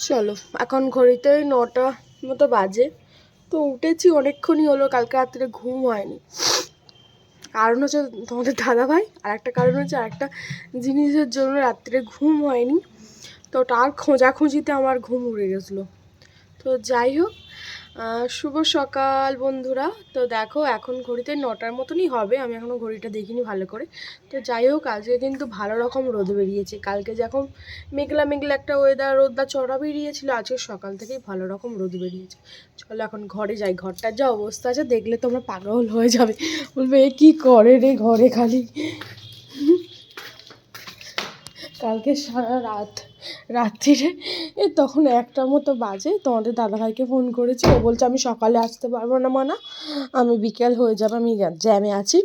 চলো, এখন ঘড়িতে নটা মতো বাজে, তো উঠেছি অনেকক্ষণই হলো, কালকে রাত্রে ঘুম হয়নি। কারণ হচ্ছে তোমাদের দাদা ভাই আর একটা কারণ হচ্ছে আর একটা জিনিসের জন্য রাত্রে ঘুম হয়নি, তো তার খোঁজাখুঁজিতে আমার ঘুম উড়ে গেছিল। তো যাই হোক শুভ সকাল বন্ধুরা। তো দেখো, এখন ঘড়িতে নটার মতনই হবে। আমি এখনও ঘড়িটা দেখিনি ভালো করে। তো যাই হোক, আজকে কিন্তু ভালো রকম রোদ বেরিয়েছে। কালকে যখন মেঘলা মেঘলা একটা ওয়েদার রোদটা চড়া বেরিয়েছিল, আজকে সকাল থেকেই ভালো রকম রোদ বেরিয়েছে। চলো এখন ঘরে যাই। ঘরটার যা অবস্থা আছে, দেখলে তোমরা পাগল হয়ে যাবে। বলবে, এ কী করে রে ঘরে খালি? কালকে সারা রাত, রাত্রিরে, এ তখন একটার মতো বাজে। তোমাদের দাদাভাইকে ফোন করেছি। ও বলছে, আমি সকালে আসতে পারব না মানা। আমি বিকেল হয়ে যাবে, আমি জ্যামে আছি।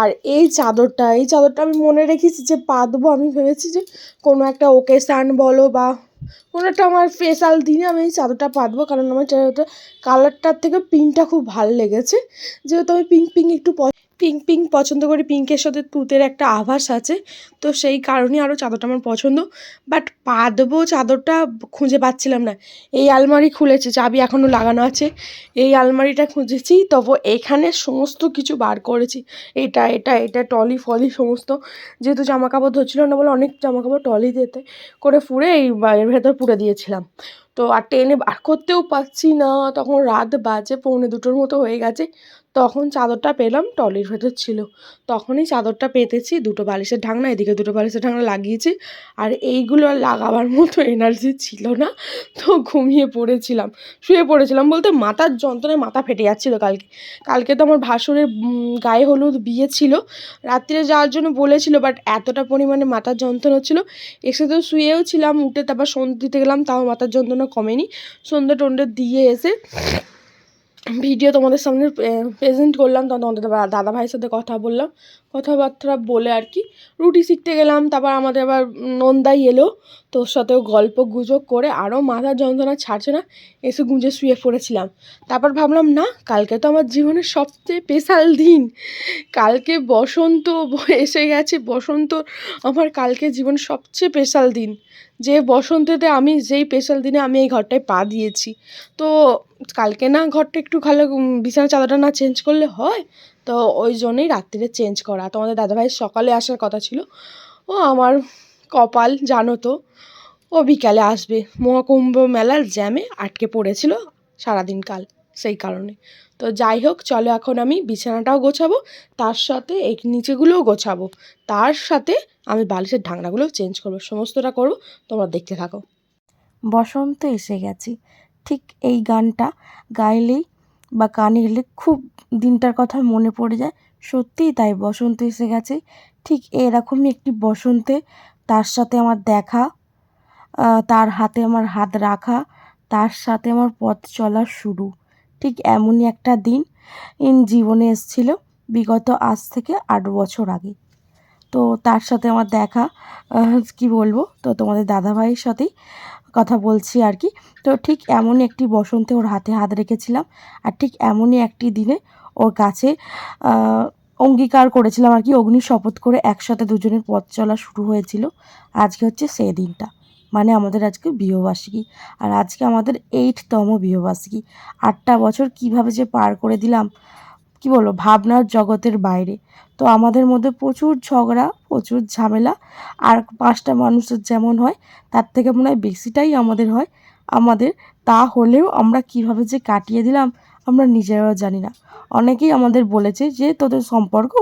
আর এই চাদরটা এই চাদরটা আমি মনে রেখেছি যে পাতবো। আমি ভেবেছি যে কোনো একটা ওকে ওকেশান বলো বা কোনো একটা আমার স্পেশাল দিনে আমি এই চাদরটা পাতবো। কারণ আমার চাদরটা কালারটার থেকে পিঙ্কটা খুব ভালো লেগেছে। যেহেতু আমি পিঙ্ক পিঙ্ক একটু পিঙ্ক পিঙ্ক পছন্দ করি পিঙ্কের সাথে তুতের একটা আভাস আছে, তো সেই কারণেই আরও চাদরটা আমার পছন্দ। বাট পাতবো চাদরটা খুঁজে পাচ্ছিলাম না। এই আলমারি খুলেছে, চাবি এখনও লাগানো আছে। এই আলমারিটা খুঁজেছি, তবু এখানে সমস্ত কিছু বার করেছি। এটা এটা এটা, টলি, ফলি সমস্ত। যেহেতু জামা কাপড় ধরছিল না বলে অনেক জামা কাপড় টলি দিতে করে ফুড়ে এই এর ভেতর পুড়ে দিয়েছিলাম। তো আর টেনে বার করতেও পারছি না, তখন রাত বাজে, পৌনে দুটোর মতো হয়ে গেছে। তখন চাদরটা পেলাম, টলির ভেতর ছিল। তখনই চাদরটা পেতেছি, দুটো বালিশের ঢাকনা, এদিকে দুটো বালিশের ঢাকনা লাগিয়েছি। আর এইগুলো লাগাবার মতো এনার্জি ছিল না। তো ঘুমিয়ে পড়েছিলাম। শুয়ে পড়েছিলাম বলতে মাথার যন্ত্রণায় মাথা ফেটে যাচ্ছিল কালকে। কালকে তো আমার ভাসুরের গায়ে হলুদ বিয়ে ছিল। রাত্রিরে যাওয়ার জন্য বলেছিল বাট এতটা পরিমাণে মাথার যন্ত্রণা হচ্ছিল। এসে তো শুয়েও ছিলাম, উঠে তারপর সন্ধ্যে দিতে গেলাম, তাও মাথার যন্ত্রণা কমেনি। সন্ধ্যে টন্ধ্যে দিয়ে এসে ভিডিও তোমাদের সামনে প্রেজেন্ট করলাম তখন তোমাদের দাদা- ভাইয়ের সাথে কথা বললাম। কথাবার্তা বলে আর কি। রুটি শিখতে গেলাম, তারপর আমাদের আবার নন্দাই এলো। তোর সাথেও গল্প গুজব করে আরও মাথার যন্ত্রণা ছাড়ছে না, এসে গুঁজে শুয়ে পড়েছিলাম। তারপর ভাবলাম, না, কালকে তো আমার জীবনের সবচেয়ে স্পেশাল দিন। কালকে বসন্ত এসে গেছে, বসন্ত আমার কালকে জীবনের সবচেয়ে স্পেশাল দিন। যে বসন্তেতে আমি, যেই স্পেশাল দিনে আমি এই ঘরটায় পা দিয়েছি। তো কালকে না ঘরটা একটু ভালো বিছানা চাদরটা না চেঞ্জ করলে হয়? তো ওই জন্যই রাত্রিরে চেঞ্জ করা। তোমাদের দাদাভাই সকালে আসার কথা ছিল। ও আমার কপাল, জানো তো, ও বিকালে আসবে। মহাকুম্ভ মেলার জ্যামে আটকে পড়েছিল সারাদিন কাল, সেই কারণে। তো যাই হোক, চলো এখন আমি বিছানাটাও গোছাবো, তার সাথে এই নিচেগুলোও গোছাবো। তার সাথে আমি বালিশের ঢাকনাগুলোও চেঞ্জ করব, সমস্তটা করব, তোমরা দেখতে থাকো। বসন্ত এসে গেছে। ঠিক এই গানটা গাইলেই বা কানে এলে খুব দিনটার কথা মনে পড়ে যায়। সত্যিই তাই, বসন্ত এসে গেছে। ঠিক এরকমই একটি বসন্তে তার সাথে আমার দেখা তার হাতে আমার হাত রাখা, তার সাথে আমার পথ চলা শুরু। ঠিক এমনই একটা দিন জীবনে এসেছিল বিগত আজ থেকে আট বছর আগে। তো তার সাথে আমার দেখা কি বলব? তো তোমাদের দাদাভাইয়ের সাথেই কথা বলছি আর কি। তো ঠিক এমনই একটি বসন্তে ওর হাতে হাত রেখেছিলাম আর ঠিক এমনই একটি দিনে ওর কাছে অঙ্গীকার করেছিলাম আর কি। অগ্নি শপথ করে একসাথে দুজনের পথ চলা শুরু হয়েছিল। আজকে হচ্ছে সেই দিনটা। মানে আমাদের আজকে বিবাহবার্ষিকী আর আজকে আমাদের এইটতম বিবাহবার্ষিকী আটটা বছর কীভাবে যে পার করে দিলাম কি বলব, ভাবনার জগতের বাইরে। তো আমাদের মধ্যে প্রচুর ঝগড়া, প্রচুর ঝামেলা, আর পাঁচটা মানুষের যেমন হয়, তার থেকে মনে হয় বেশিটাই আমাদের হয়। আমাদের তা হলেও আমরা কীভাবে যে কাটিয়ে দিলাম, আমরা নিজেরাও জানি না। অনেকেই আমাদের বলেছে যে, তোদের সম্পর্ক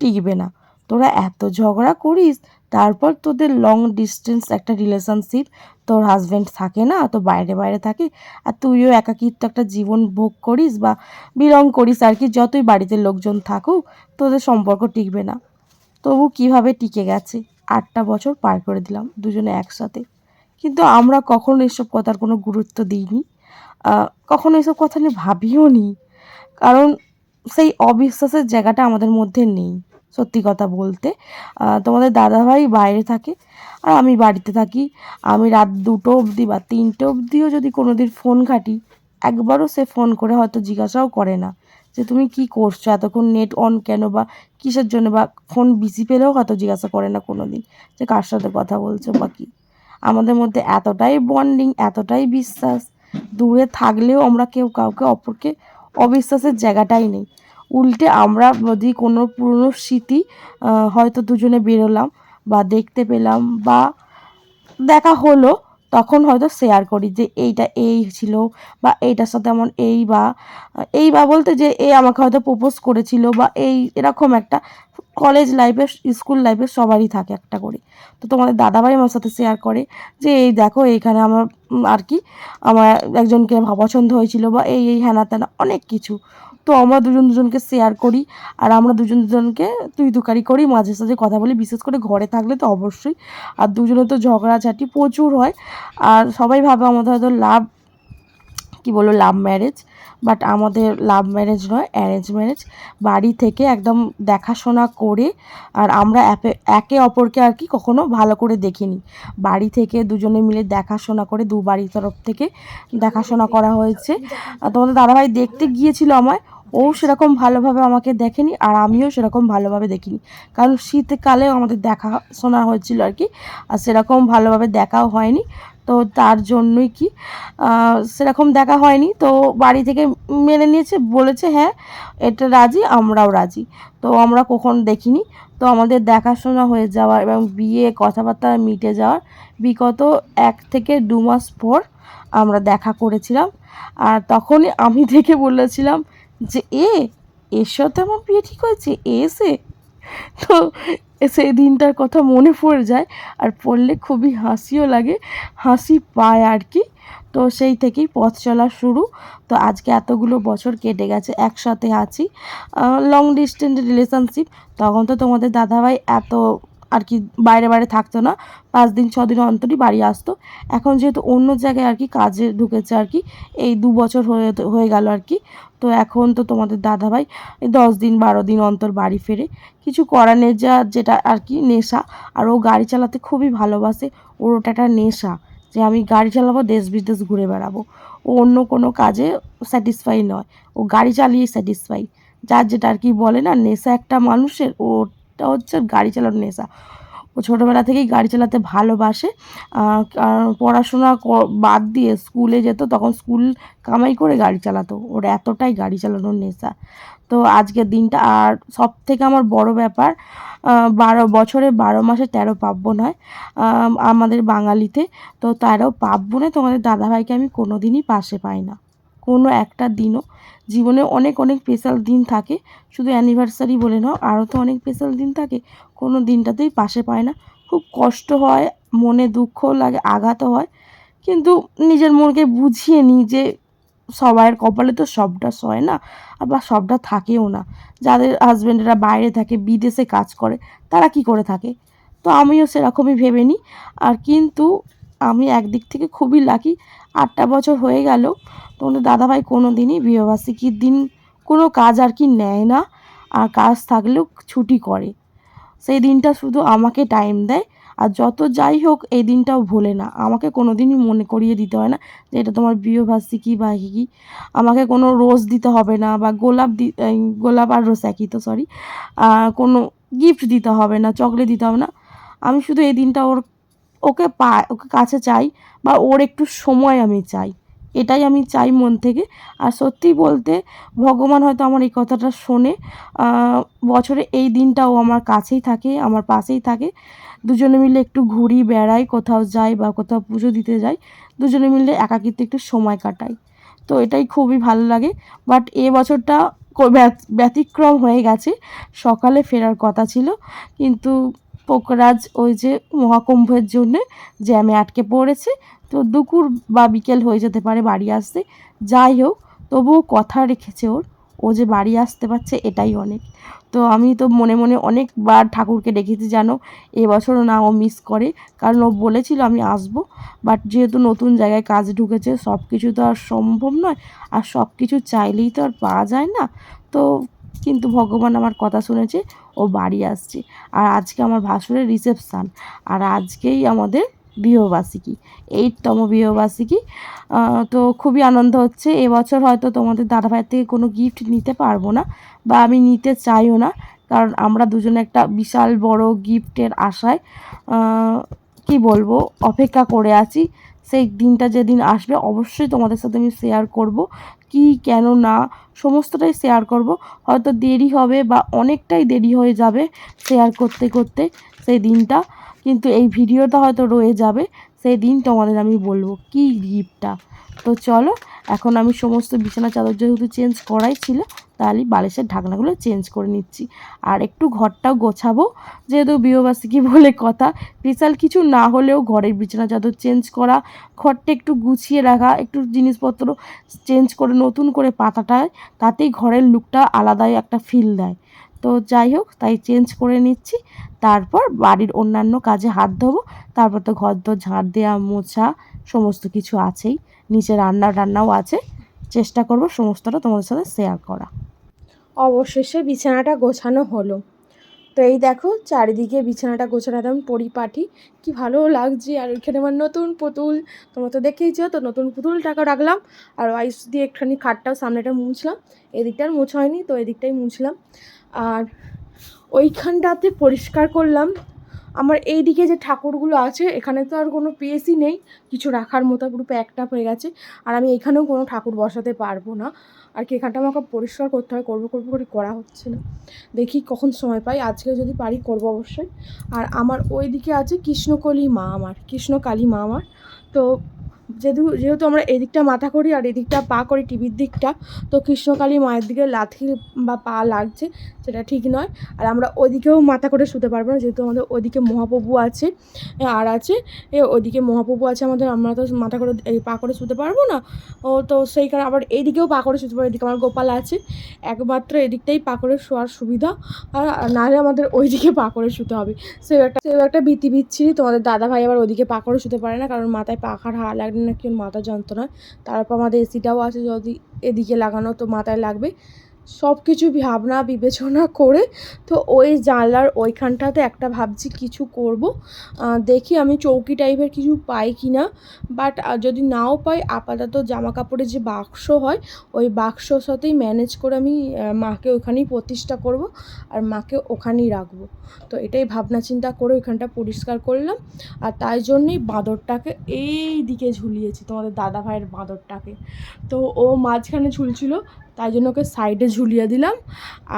টিকবে না। তোরা এত ঝগড়া করিস, তারপর তোদের লং ডিস্টেন্স একটা রিলেশনশিপ তোর হাজব্যান্ড থাকে না, তো বাইরে বাইরে থাকে, আর তুইও একাকিত্ব একটা জীবন ভোগ করিস বা বিলং করিস আর কি, যতই বাড়িতে লোকজন থাকুক, তোদের সম্পর্ক টিকবে না। তবু কীভাবে টিকে গেছে? আটটা বছর পার করে দিলাম, দুজনে একসাথে। কিন্তু আমরা কখনো এসব কথার কোনো গুরুত্ব দিইনি। কখনো এসব কথা নিয়ে ভাবিও নি। কারণ সেই অবিশ্বাসের জায়গাটা আমাদের মধ্যে নেই। সত্যি কথা বলতে। তোমাদের দাদাভাই বাইরে থাকে আর আমি বাড়িতে থাকি। আমি রাত দুটো অবধি বা তিনটে অবধিও যদি কোনো দিন ফোন ঘাঁটি, একবারও সে ফোন করে হয়তো জিজ্ঞাসাও করে না যে তুমি কি করছ? এতক্ষণ নেট অন কেন বা কিসের জন্য বা ফোন বিজি পেলেও হয়তো জিজ্ঞাসা করে না কোনো দিন যে কার সাথে কথা বলছো বা কী। আমাদের মধ্যে এতটাই বন্ডিং এতটাই বিশ্বাস। দূরে থাকলেও আমরা কেউ কাউকে অপরকে অবিশ্বাসের জায়গাটাই নেই। উল্টে আমরা যদি কোনো পুরনো স্মৃতি হয়তো দুজনে বেরোলাম বা দেখতে পেলাম বা দেখা হলো, তখন হয়তো শেয়ার করি যে এইটা এই ছিল বা এইটার সাথে আমার এই বা এই বা বলতে যে এ আমাকে হয়তো প্রপোজ করেছিল বা এই এরকম একটা কলেজ লাইফে স্কুল লাইফে সবারই থাকে একটা করে। তো তোমাদের দাদাভাই আমার সাথে শেয়ার করে যে এই দেখো এইখানে আমার আর কি, আমার একজনকে পছন্দ হয়েছিল বা এই এই, হ্যানা ত্যানা অনেক কিছু। তো আমরা দুজন দুজনকে শেয়ার করি, আর আমরা দুজন দুজনকে তুই তুকারি করি, মাঝে সাঝে কথা বলি, বিশেষ করে ঘরে থাকলে তো অবশ্যই। আর দুজনে তো ঝগড়াঝাটি প্রচুর হয়, আর সবাই ভাবে আমাদের হয়তো লাভ কি বলব লাভ ম্যারেজ বাট আমাদের লাভ ম্যারেজ নয় অ্যারেঞ্জ ম্যারেজ বাড়ি থেকে একদম দেখাশোনা করে, আর আমরা একে অপরকে আর কি কখনো ভালো করে দেখিনি। বাড়ি থেকে দুজনে মিলে দেখাশোনা করে, দু বাড়ির তরফ থেকে দেখাশোনা করা হয়েছে। তোমাদের দাদাভাই দেখতে গিয়েছিল আমায় ও সেরকম ভালোভাবে আমাকে দেখেনি আর আমিও সেরকম ভালোভাবে দেখিনি। কারণ শীতকালেও আমাদের দেখা শোনা হয়েছিল আর কি, আর সেরকম ভালোভাবে দেখাও হয়নি। তো তার জন্যই কি সেরকম দেখা হয়নি। তো বাড়ি থেকে মেনে নিয়েছে, বলেছে হ্যাঁ এটা রাজি, আমরাও রাজি। তো আমরা কখন দেখিনি। তো আমাদের দেখাশোনা হয়ে যাওয়া এবং বিয়ে, কথাবার্তা মিটে যাওয়ার বিগত এক থেকে দু মাস পর আমরা দেখা করেছিলাম। আর তখনই আমি দেখে বলেছিলাম যে, এ, এর সাথে আমার বিয়ে ঠিক হয়েছে? এ এসে তো সেই দিনটার কথা মনে পড়ে যায় আর পড়লে খুবই হাসিও লাগে, হাসি পায় আর কি। তো সেই থেকেই পথ চলা শুরু। তো আজকে এতগুলো বছর কেটে গেছে, একসাথে আছি। লং ডিস্টেন্স রিলেশনশিপ তখন তো তোমাদের দাদাভাই এত আর কি বাইরে বাইরে থাকতো না। পাঁচ দিন, ছ দিন অন্তরই বাড়ি আসতো। এখন যেহেতু অন্য জায়গায় আর কি কাজে ঢুকেছে আর কি, এই দু বছর হয়ে হয়ে গেল আর কি। তো এখন তো তোমাদের দাদাভাই দশ দিন, বারো দিন অন্তর বাড়ি ফেরে। কিছু করার নেই, যা যেটা আর কি নেশা। আর ও গাড়ি চালাতে খুবই ভালোবাসে। ওর ওটা একটা নেশা যে আমি গাড়ি চালাবো, দেশ বিদেশ ঘুরে বেড়াবো। ও অন্য কোনো কাজে স্যাটিসফাই নয়। ও গাড়ি চালিয়ে স্যাটিসফাই যার যেটা আর কি বলে না, নেশা একটা মানুষের ওটা হচ্ছে গাড়ি চালানোর নেশা। ও ছোটোবেলা থেকেই গাড়ি চালাতে ভালোবাসে। পড়াশোনা বাদ দিয়ে স্কুলে যেত, তখন স্কুল কামাই করে গাড়ি চালাতো। ওর এতটাই গাড়ি চালানোর নেশা। তো আজকের দিনটা, আর সব থেকে আমার বড় ব্যাপার বারো, বছরে বারো মাসে তেরো পার্বণ হয় আমাদের বাঙালিতে। তো তেরো পার্বণে তোমাদের দাদাভাইকে আমি কোনো দিনই পাশে পাই না। কোনো একটা দিনও। জীবনে অনেক অনেক স্পেশাল দিন থাকে। শুধু অ্যানিভার্সারি বলে নাও আরও তো অনেক স্পেশাল দিন থাকে। কোনো দিনটাতেই পাশে পায় না। খুব কষ্ট হয়, মনে দুঃখ লাগে, আঘাতও হয়। কিন্তু নিজের মনকে বুঝিয়ে নিই যে সবার কপালে তো সবটা সয় না, আবার সবটা থাকেও না। যাদের হাজব্যান্ডেরা বাইরে থাকে, বিদেশে কাজ করে, তারা কি করে থাকে? তো আমিও সেরকমই ভেবে নিই। আর কিন্তু আমি একদিক থেকে খুবই লাকি আটটা বছর হয়ে গেল। তোমাদের দাদাভাই কোনো দিনই বিবাহবার্ষিকীর দিন কোনো কাজ আর কি নেয় না, আর কাজ থাকলেও ছুটি করে। সেই দিনটা শুধু আমাকে টাইম দেয়, আর যত যাই হোক এই দিনটাও ভোলে না। আমাকে কোনো দিনই মনে করিয়ে দিতে হয় না যে এটা তোমার বিবাহবার্ষিকী বা কি আমাকে কোনো রোজ দিতে হবে না বা গোলাপ দি গোলাপ আর রোজ একই তো সরি কোনো গিফট দিতে হবে না চকলেট দিতে হবে না। আমি শুধু এই দিনটা ওর ওকে পা, ওকে কাছে চাই বা ওর একটু সময় আমি চাই। এটাই আমি চাই মন থেকে। আর সত্যি বলতে ভগবান হয়তো আমার এই কথাটা শোনে। বছরে এই দিনটাও আমার কাছেই থাকে, আমার পাশেই থাকে। দুজনে মিলে একটু ঘুরি বেড়াই, কোথাও যাই বা কোথাও পুজো দিতে যাই, দুজনে মিলে একাকিত্বে একটু সময় কাটাই। তো এটাই খুবই ভালো লাগে। বাট এ বছরটা ব্যতিক্রম হয়ে গেছে। সকালে ফেরার কথা ছিল। কিন্তু পোকরাজ ওই যে মহাকুম্ভের জন্যে জ্যামে আটকে পড়েছে। তো দুপুর বা বিকেল হয়ে যেতে পারে বাড়ি আসতে। যাই হোক, তবুও কথা রেখেছে ওর। ও যে বাড়ি আসতে পারছে এটাই অনেক। তো আমি তো মনে মনে অনেকবার ঠাকুরকে ডেকেছি জানো এবছরও না ও মিস করে। কারণ ও বলেছিল আমি আসব। বাট যেহেতু নতুন জায়গায় কাজ ঢুকেছে সব কিছু তো আর সম্ভব নয়। আর সব কিছু চাইলেই তো আর পাওয়া যায় না। তো কিন্তু ভগবান আমার কথা শুনেছে। ও বাড়ি আসছে। আর আজকে আমার ভাসুরের রিসেপশান আর আজকেই আমাদের বিবাহবার্ষিকী। এইটতম বিবাহবার্ষিকী। তো খুবই আনন্দ হচ্ছে। এবছর হয়তো তোমাদের দাদাভাইয়ের থেকে কোনো গিফট নিতে পারব না, বা আমি নিতে চাইও না, কারণ আমরা দুজনে একটা বিশাল বড় গিফটের আশায় কি বলব, অপেক্ষা করে আছি। সেই দিনটা যেদিন আসবে অবশ্যই তোমাদের সাথে আমি শেয়ার করব। কি, কেন না, সমস্তটাই শেয়ার করব। হয়তো দেরি হবে বা অনেকটাই দেরি হয়ে যাবে শেয়ার করতে করতে সেই দিনটা। কিন্তু এই ভিডিওটা হয়তো রয়ে যাবে সেই দিন তোমাদের আমি বলব কি গিফটটা তো চলো, এখন আমি সমস্ত বিছানা চাদর যেহেতু চেঞ্জ করাই ছিল তাহলে বালিশের ঢাকনাগুলো চেঞ্জ করে নিচ্ছি। আর একটু ঘরটাও গোছাবো, যেহেতু বিয়েবার্ষিকী বলে কথা। বিশাল কিছু না হলেও ঘরের বিছানা চাদর চেঞ্জ করা, ঘরটা একটু গুছিয়ে রাখা, একটু জিনিসপত্র চেঞ্জ করে নতুন করে পাতাটায় তাতেই ঘরের লুকটা আলাদাই একটা ফিল দেয়। তো যাই হোক, তাই চেঞ্জ করে নিচ্ছি। তারপর বাড়ির অন্যান্য কাজে হাত ধোবো। তারপর তো ঘর দর ঝাঁট দেওয়া মোছা, সমস্ত কিছু আছেই। নিচে রান্না টান্নাও আছে। চেষ্টা করব সমস্তটা তোমাদের সাথে শেয়ার করা। অবশেষে বিছানাটা গোছানো হলো। তো এই দেখো, চারিদিকে বিছানাটা গোছানো, একদম পরিপাটি। কি ভালো লাগছে, আর ওইখানে আমার নতুন পুতুল। তোমরা তো দেখেইছো, তো নতুন পুতুলটাকে রাখলাম। আর ওয়াইস দিয়ে একটুখানি খাটটাও সামনেটা মুছলাম। এদিকটা আর মোছা হয়নি, তো এদিকটাই মুছলাম। আর ওইখানটাতে পরিষ্কার করলাম। আমার এই দিকে যে ঠাকুরগুলো আছে, এখানে তো আর কোনো পেসই নেই। কিছু রাখার মতো পুরো প্যাকটা হয়ে গেছে। আর আমি এখানেও কোনো ঠাকুর বসাতে পারব না। আর কি এখানটা আমাকে পরিষ্কার করতে হয়, করব করব করে করা হচ্ছে না। দেখি কখন সময় পাই আজকে যদি পারি করব অবশ্যই। আর আমার ওই দিকে আছে কৃষ্ণকলি মা আমার, কৃষ্ণকালী মা আমার। তো যেহেতু যেহেতু আমরা এদিকটা মাথা করি আর এদিকটা পা করি টিভির দিকটা, তো কৃষ্ণকালী মায়ের দিকে লাথি বা পা লাগছে, সেটা ঠিক নয়। আর আমরা ওদিকেও মাথা করে শুতে পারব না, যেহেতু আমাদের ওদিকে মহাপ্রভু আছে, আর আছে, এ ওইদিকে মহাপ্রভু আছে আমাদের, আমরা তো মাথা করে, এই পা করে শুতে পারব না। ও তো সেই কারণে আবার এইদিকেও পা করে শুতে পারব, এদিকে আমার গোপাল আছে, একমাত্র এদিকটাই পা করে শোয়ার সুবিধা, আর নাহলে আমাদের ওইদিকে পা করে শুতে হবে। সেও একটা সেও একটা ভীতি বিচ্ছিরি, তোমাদের দাদা ভাই আবার ওদিকে পা করে শুতে পারে না, কারণ মাথায় পাখার হাড় লাগলে নাকি মাথা যন্ত্রণা তারপর আমাদের এসিটাও আছে যদি এদিকে লাগানো তো মাথায় লাগবে সব কিছু ভাবনা বিবেচনা করে তো ওই জানলার ওইখানটাতে একটা ভাবছি কিছু করব। দেখি আমি চৌকি টাইপের কিছু পাই কি না বাট যদি নাও পাই, আপাতত জামা কাপড়ের যে বাক্স হয়, ওই বাক্সর সাথেই ম্যানেজ করে আমি মাকে ওখানেই প্রতিষ্ঠা করব আর মাকে ওখানেই রাখব। তো এটাই ভাবনা চিন্তা করে ওইখানটা পরিষ্কার করলাম। আর তাই জন্যেই বাঁদরটাকে এই দিকে ঝুলিয়েছি, তোমাদের দাদা ভাইয়ের বাঁদরটাকে। তো ও মাঝখানে ঝুলছিল তাই জন্য ওকে সাইডে ঝুলিয়ে দিলাম।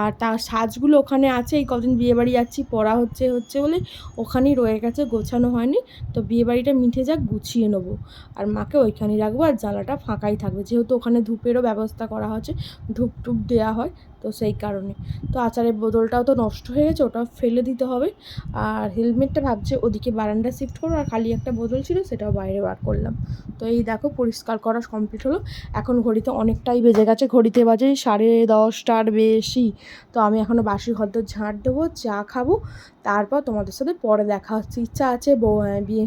আর তার সাজগুলো ওখানে আছে, এই কদিন বিয়েবাড়ি যাচ্ছি, পড়া হচ্ছে হচ্ছে বলে ওখানেই রয়ে গেছে, গোছানো হয়নি। তো বিয়েবাড়িটা মিঠে যাক, গুছিয়ে নেব। আর মাকে ওইখানেই রাখব, আর জ্বালাটা ফাঁকাই থাকবে। যেহেতু ওখানে ধূপেরও ব্যবস্থা করা হচ্ছে ধূপ টুপ দেওয়া হয় তো সেই কারণে। তো আচারের বোতলটাও তো নষ্ট হয়ে গেছে, ওটাও ফেলে দিতে হবে। আর হেলমেটটা ভাবছে ওদিকে বারান্দা শিফট করো, আর খালি একটা বোতল ছিল সেটাও বাইরে বার করলাম। তো এই দেখো পরিষ্কার করা কমপ্লিট হলো। এখন ঘড়িতে অনেকটাই বেজে গেছে, ঘড়িতে বাজে সাড়ে দশটার বেশি। তো আমি এখনও বাসি ঘর ঝাঁট দেবো, চা খাব। তারপর তোমাদের সাথে পরে দেখা হচ্ছে। ইচ্ছা আছে বউ বিয়ে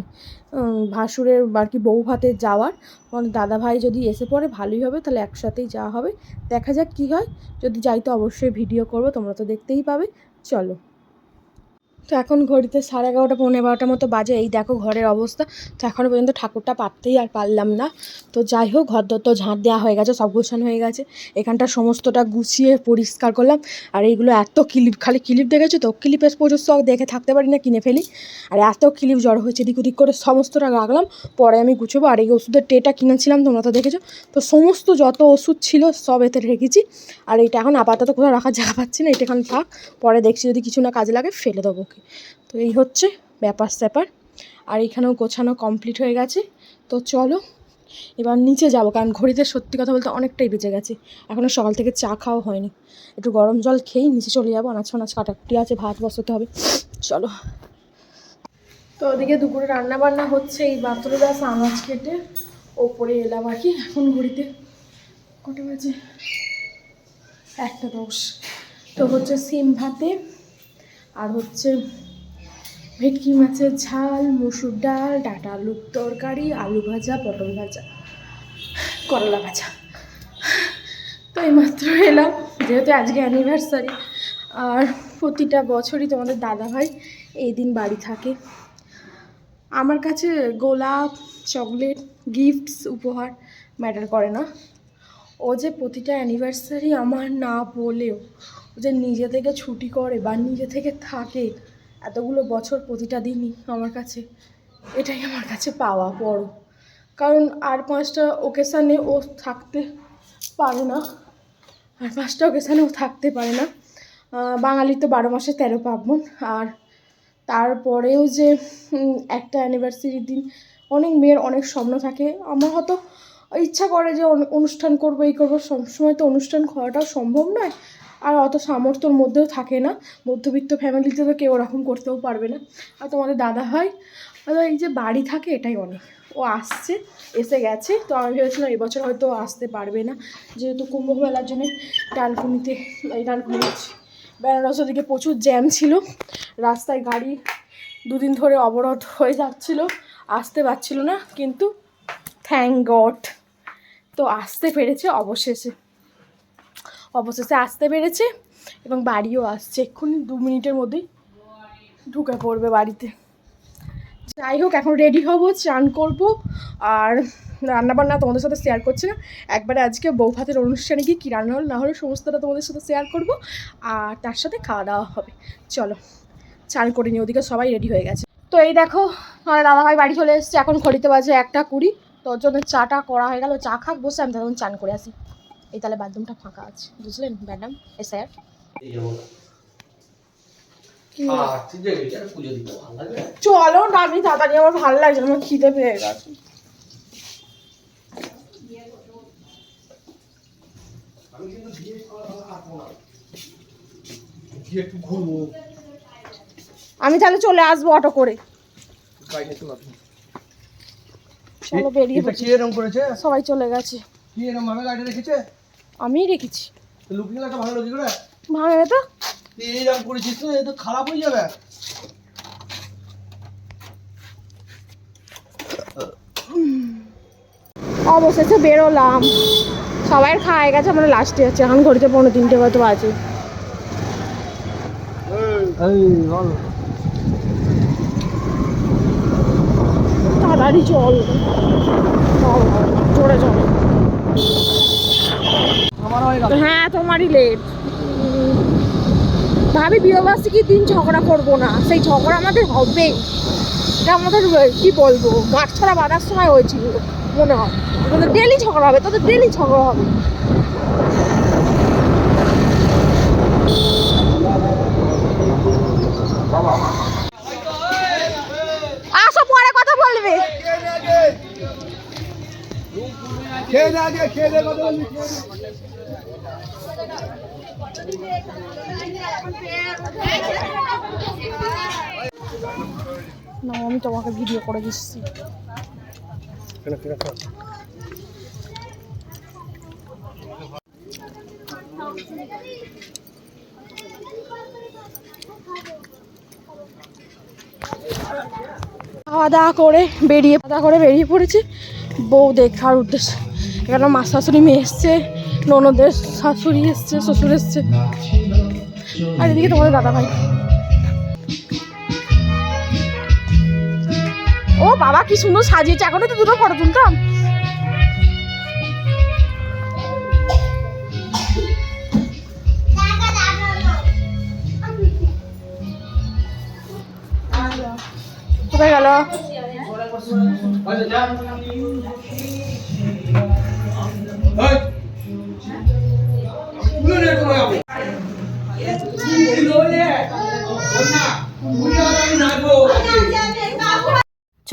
ভাসুরের আর কি বউ ভাতে যাওয়ার। তোমাদের দাদা ভাই যদি এসে পড়ে, ভালোই হবে, তাহলে একসাথেই যাওয়া হবে। দেখা যাক কী হয়। যদি যাই তো অবশ্যই ভিডিও করব, তোমরা তো দেখতেই পাবে। চলো। তো এখন ঘড়িতে সাড়ে এগারোটা, পৌনে বারোটার মতো বাজে। এই দেখো ঘরের অবস্থা। তো এখনও পর্যন্ত ঠাকুরটা পাততেই আর পারলাম না। তো যাই হোক, ঘর তো ঝাঁট দেওয়া হয়ে গেছে, সব গোছানো হয়ে গেছে। এখানটা সমস্তটা গুছিয়ে পরিষ্কার করলাম। আর এইগুলো এত ক্লিপ, খালি ক্লিপ দেখেছ তো? ক্লিপের প্রচুর শখ দেখে থাকতে পারি না, কিনে ফেলি। আর এত ক্লিপ জড়ো হয়েছে, এদিক ওদিক করে সমস্তটা রাখলাম। পরে আমি গুছবো। আর এই ওষুধের টেটা কিনেছিলাম, তোমরা তো দেখেছ। তো সমস্ত যত ওষুধ ছিল, সব এতে রেখেছি। আর এইটা এখন আপাতত কোথাও রাখার জায়গা পাচ্ছি না, এটা এখন থাক। পরে দেখছি যদি কিছু না কাজে লাগে, ফেলে দেবো। ওকে। তো এই হচ্ছে ব্যাপার স্যাপার। আর এখানেও গোছানো কমপ্লিট হয়ে গেছে। তো চলো, এবার নিচে যাব, কারণ ঘড়িতে সত্যি কথা বলতে অনেকটাই বেঁচে গেছে। এখনও সকাল থেকে চা খাওয়া হয়নি। একটু গরম জল খেয়েই নিচে চলে যাব, আনাজ ফানাজ কাটাকুটি আছে, ভাত বসাতে হবে। চলো। তো ওদিকে দুপুরে রান্না বান্না হচ্ছে, এই বাথরুমে ব্যাস আনাজ কেটে ওপরে এলাম আর কি, এখন ঘড়িতে কটা বাজে? একটা দশ। তো হচ্ছে সিম ভাতে আর হচ্ছে ভেটকি মাছের ঝাল, মসুর ডাল, ডাটা আলুর তরকারি, আলু ভাজা, পটল ভাজা, করলা ভাজা। তো এইমাত্র এলাম, যেহেতু আজকে অ্যানিভার্সারি আর প্রতিটা বছরই তোমাদের দাদা ভাই এই দিন বাড়ি থাকে। আমার কাছে গোলাপ, চকলেট গিফটস উপহার ম্যাটার করে না। ও যে প্রতিটা অ্যানিভার্সারি আমার না বলেও যে নিজে থেকে ছুটি করে বা নিজে থেকে থাকে এতগুলো বছর প্রতিটা দিনই আমার কাছে এটাই আমার কাছে পাওয়া বড়। কারণ আর পাঁচটা ওকেশানে ও থাকতে পারে না আর পাঁচটা ওকেশানে ও থাকতে পারে না। আহ, বাঙালির তো বারো মাসে তেরো পার্বণ আর তারপরেও যে একটা অ্যানিভার্সারির দিন অনেক মেয়ের অনেক স্বপ্ন থাকে। আমার হয়তো ইচ্ছা করে যে অনু- অনুষ্ঠান করব এই করব সবসময় তো অনুষ্ঠান করাটাও সম্ভব নয়। আর অত সামর্থ্যর মধ্যেও থাকে না। মধ্যবিত্ত ফ্যামিলিতে তো কেউ ওরকম করতেও পারবে না। আর তোমাদের দাদা হয় এই যে বাড়ি থাকে এটাই অনেক। ও আসছে এসে গেছে। তো আমি ভেবেছিলাম এবছর হয়তো আসতে পারবে না। যেহেতু কুম্ভমেলার জন্য ডানকুনিতে এই ডানকুনি বলছি, বেনারসের দিকে প্রচুর জ্যাম ছিল। রাস্তায় গাড়ি দুদিন ধরে অবরোধ হয়ে যাচ্ছিল। আসতে পারছিল না কিন্তু থ্যাংক গড তো আসতে পেরেছে অবশেষে। অবশেষে আসতে পেরেছে এবং বাড়িও আসছে। এক্ষুনি দু মিনিটের মধ্যেই ঢুকে পড়বে বাড়িতে। যাই হোক, এখন রেডি হব, চান করব আর রান্নাবান্না তোমাদের সাথে শেয়ার করছি না। একবারে আজকে বউ ভাতের অনুষ্ঠানে গিয়ে কী রান্না হলো, না হলো সমস্তটা তোমাদের সাথে শেয়ার করব আর তার সাথে খাওয়া দাওয়া হবে। চলো, চান করে নিই, ওদিকে সবাই রেডি হয়ে গেছে। তো এই দেখো, আমার দাদাভাই বাড়ি চলে এসেছে। এখন খড়িতে বাজে একটা কুড়ি, তোর জন্য চাটা করা হয়ে গেল, চা খাক, বসে আমি তখন চান করে আসি। এই তাহলে বাথরুমটা ফাঁকা আছে বুঝলেন ম্যাডাম এ স্যার। চলো না আমি তাড়াতাড়ি আমার ভালো লাগছে আমার খিদে পেয়ে গেছে। আমি তাহলে চলে আসব অটো করে। চলো বেরিয়ে এটা এরকম করেছে? সবাই চলে গেছে। কি এরকম ভাবে গাড়িটা রেখেছে? আমিই রেখেছি। তো লুকিং একটা ভালো লুকি করে ভাঙবে তো? তুই এইরকম করেছিস তো এ তো খারাপ হয়ে যাবে। অবশেষে বেরোলাম। সবাই খাওয়া গেছে আমরা লাস্টে আছে। এখন ঘড়িতে পনেরো তিনটে কত বাজে। এই তাড়াতাড়ি চল। জোরে চল। হয়ে গেল। হ্যাঁ তোমারই লেট ভাবি বিবাহবার্ষিকীর দিন ঝগড়া করব না। সেই ঝগড়া আমাদের হবে। এটা আমাদের কি বলব? গাছ ছড়া বাঁধার সময় হয়েছিল মনে হয়। তোদের ডেলি ঝগড়া হবে তোদের ডেলি ঝগড়া হবে। আসো পরে কথা বলবে। খেয়ে খেয়ে কথা বলবি। না আমি তোমাকে ভিডিও করে দিচ্ছি। খাওয়া দাওয়া করে বেরিয়ে খাওয়া করে বেরিয়ে পড়েছি। বউ দেখার উদ্দেশ্যে। এখানে মা শাশুড়ি মেয়ে এসছে। ননদের শাশুড়ি এসছে, শ্বশুর এসছে। আর এদিকে তোমাদের দাদা ভাই ও বাবা, কি সুন্দর সাজিয়েছে। এখনও তো দুটো ফটো তুলতাম। কোথায় গেল?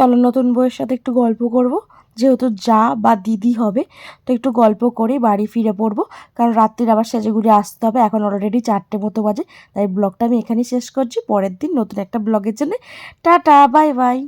চলো, নতুন বইয়ের সাথে একটু গল্প করব। যেহেতু যা বা দিদি হবে, তো একটু গল্প করে বাড়ি ফিরে পড়ব। কারণ রাত্রির আবার সেজেগুড়ি আসতে হবে। এখন অলরেডি চারটে মতো বাজে, তাই ব্লগটা আমি এখানেই শেষ করছি। পরের দিন নতুন একটা ব্লগের জন্য। Tata bye bye